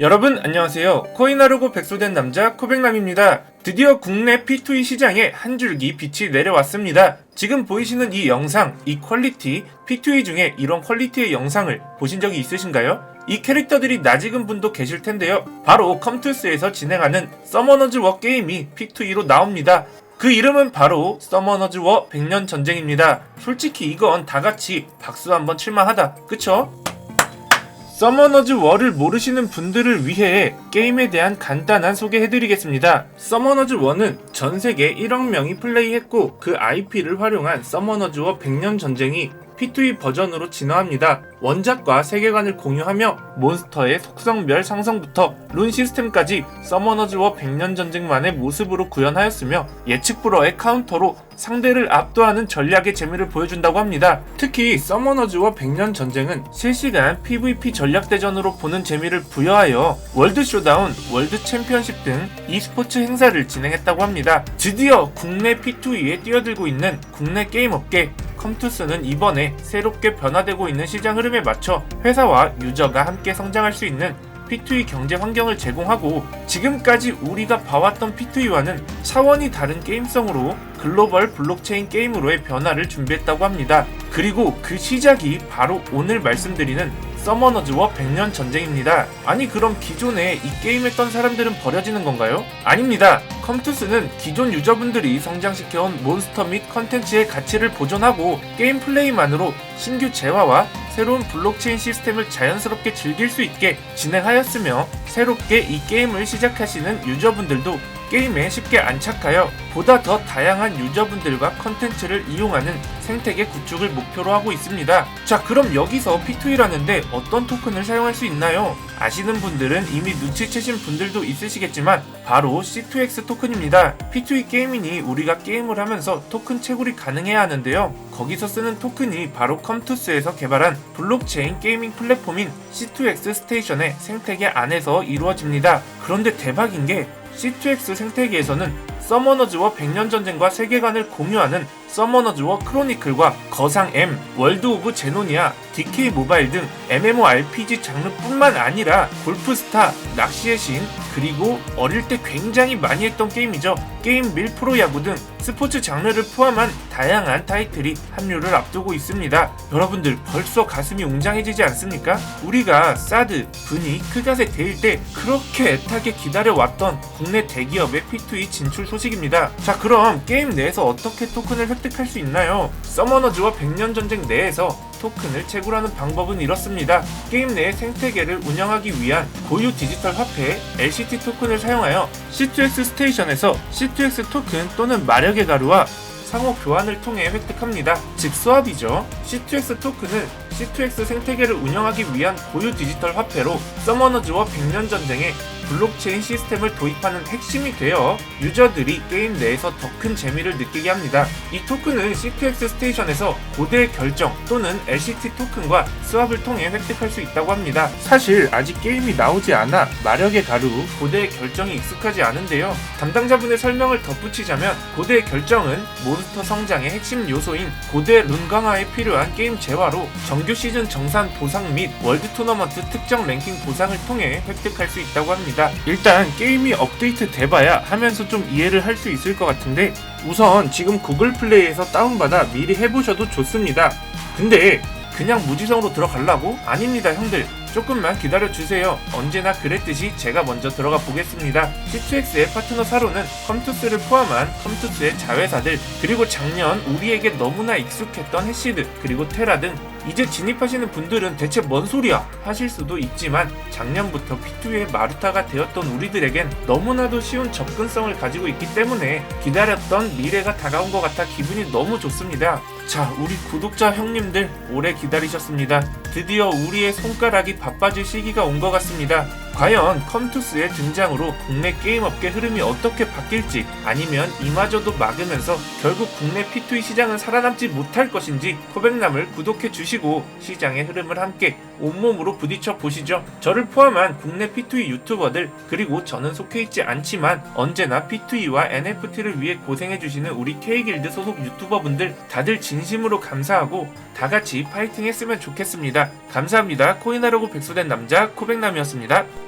여러분 안녕하세요. 코인하르고 백소된 남자 코백남입니다. 드디어 국내 P2E 시장에 한 줄기 빛이 내려왔습니다. 지금 보이시는 이 영상, 이 퀄리티, P2E 중에 이런 퀄리티의 영상을 보신 적이 있으신가요? 이 캐릭터들이 낯익은 분도 계실 텐데요. 바로 컴투스에서 진행하는 서머너즈 워 게임이 P2E로 나옵니다. 그 이름은 바로 서머너즈 워 100년 전쟁입니다. 솔직히 이건 다 같이 박수 한번 칠만하다. 그쵸? 서머너즈 월을 모르시는 분들을 위해 게임에 대한 간단한 소개해드리겠습니다. 서머너즈 월은 전 세계 1억 명이 플레이했고 그 IP를 활용한 서머너즈 워 100년 전쟁이 P2E 버전으로 진화합니다. 원작과 세계관을 공유하며 몬스터의 속성별 상성부터 룬 시스템까지 서머너즈 워 100년 전쟁만의 모습으로 구현하였으며 예측 불허의 카운터로 상대를 압도하는 전략의 재미를 보여준다고 합니다. 특히 서머너즈 워 100년 전쟁은 실시간 PVP 전략대전으로 보는 재미를 부여하여 월드 쇼다운, 월드 챔피언십 등 e스포츠 행사를 진행했다고 합니다. 드디어 국내 P2E에 뛰어들고 있는 국내 게임 업계 컴투스는 이번에 새롭게 변화되고 있는 시장 흐름에 맞춰 회사와 유저가 함께 성장할 수 있는 P2E 경제 환경을 제공하고 지금까지 우리가 봐왔던 P2E와는 차원이 다른 게임성으로 글로벌 블록체인 게임으로의 변화를 준비했다고 합니다. 그리고 그 시작이 바로 오늘 말씀드리는 서머너즈 워 100년 전쟁입니다. 아니 그럼 기존에 이 게임 했던 사람들은 버려지는 건가요? 아닙니다. 컴투스는 기존 유저분들이 성장시켜온 몬스터 및 컨텐츠의 가치를 보존하고 게임 플레이만으로 신규 재화와 새로운 블록체인 시스템을 자연스럽게 즐길 수 있게 진행하였으며 새롭게 이 게임을 시작하시는 유저분들도 게임에 쉽게 안착하여 보다 더 다양한 유저분들과 컨텐츠를 이용하는 생태계 구축을 목표로 하고 있습니다. 자, 그럼 여기서 P2E라는데 어떤 토큰을 사용할 수 있나요? 아시는 분들은 이미 눈치채신 분들도 있으시겠지만 바로 C2X 토큰입니다. P2E 게이밍이 우리가 게임을 하면서 토큰 채굴이 가능해야 하는데요. 거기서 쓰는 토큰이 바로 컴투스에서 개발한 블록체인 게이밍 플랫폼인 C2X 스테이션의 생태계 안에서 이루어집니다. 그런데 대박인 게 C2X 생태계에서는 서머너즈와 100년 전쟁과 세계관을 공유하는 서머너즈워 크로니클과 거상 M, 월드 오브 제노니아, DK 모바일 등 MMORPG 장르뿐만 아니라 골프스타, 낚시의 신, 그리고 어릴 때 굉장히 많이 했던 게임이죠. 게임 밀 프로 야구 등 스포츠 장르를 포함한 다양한 타이틀이 합류를 앞두고 있습니다. 여러분들 벌써 가슴이 웅장해지지 않습니까? 우리가 사드, 분이, 크갓에 대일 때 그렇게 애타게 기다려왔던 국내 대기업의 P2E 진출 소식입니다. 자 그럼 게임 내에서 어떻게 토큰을 획득할 수 있나요? 서머너즈와 100년 전쟁 내에서 토큰을 채굴하는 방법은 이렇습니다. 게임 내의 생태계를 운영하기 위한 고유 디지털 화폐 LCT 토큰을 사용하여 C2X 스테이션에서 C2X 토큰 또는 마력의 가루와 상호 교환을 통해 획득합니다. 즉 수압이죠. C2X 토큰은 C2X 생태계를 운영하기 위한 고유 디지털 화폐로 서머너즈와 100년 전쟁에 블록체인 시스템을 도입하는 핵심이 되어 유저들이 게임 내에서 더 큰 재미를 느끼게 합니다. 이 토큰은 C2X 스테이션에서 고대의 결정 또는 LCT 토큰과 스왑을 통해 획득할 수 있다고 합니다. 사실 아직 게임이 나오지 않아 마력의 가루, 고대의 결정이 익숙하지 않은데요. 담당자분의 설명을 덧붙이자면 고대의 결정은 몬스터 성장의 핵심 요소인 고대 룬 강화에 필요한 게임 재화로 정규 시즌 정산 보상 및 월드 토너먼트 특정 랭킹 보상을 통해 획득할 수 있다고 합니다. 일단 게임이 업데이트 돼봐야 하면서 좀 이해를 할 수 있을 것 같은데 우선 지금 구글 플레이에서 다운받아 미리 해보셔도 좋습니다. 근데 그냥 무지성으로 들어가려고? 아닙니다 형들 조금만 기다려주세요. 언제나 그랬듯이 제가 먼저 들어가 보겠습니다. C2X의 파트너 사로는 컴투스를 포함한 컴투스의 자회사들 그리고 작년 우리에게 너무나 익숙했던 해시드 그리고 테라 등 이제 진입하시는 분들은 대체 뭔 소리야 하실 수도 있지만 작년부터 P2의 마루타가 되었던 우리들에겐 너무나도 쉬운 접근성을 가지고 있기 때문에 기다렸던 미래가 다가온 것 같아 기분이 너무 좋습니다. 자, 우리 구독자 형님들 오래 기다리셨습니다. 드디어 우리의 손가락이 바빠질 시기가 온 것 같습니다. 과연 컴투스의 등장으로 국내 게임업계 흐름이 어떻게 바뀔지 아니면 이마저도 막으면서 결국 국내 P2E 시장은 살아남지 못할 것인지 코백남을 구독해 주시고 시장의 흐름을 함께 온몸으로 부딪혀 보시죠. 저를 포함한 국내 P2E 유튜버들 그리고 저는 속해 있지 않지만 언제나 P2E와 NFT를 위해 고생해 주시는 우리 K길드 소속 유튜버분들 다들 진심으로 감사하고 다 같이 파이팅 했으면 좋겠습니다. 감사합니다. 코인하려고 백수된 남자 코백남이었습니다.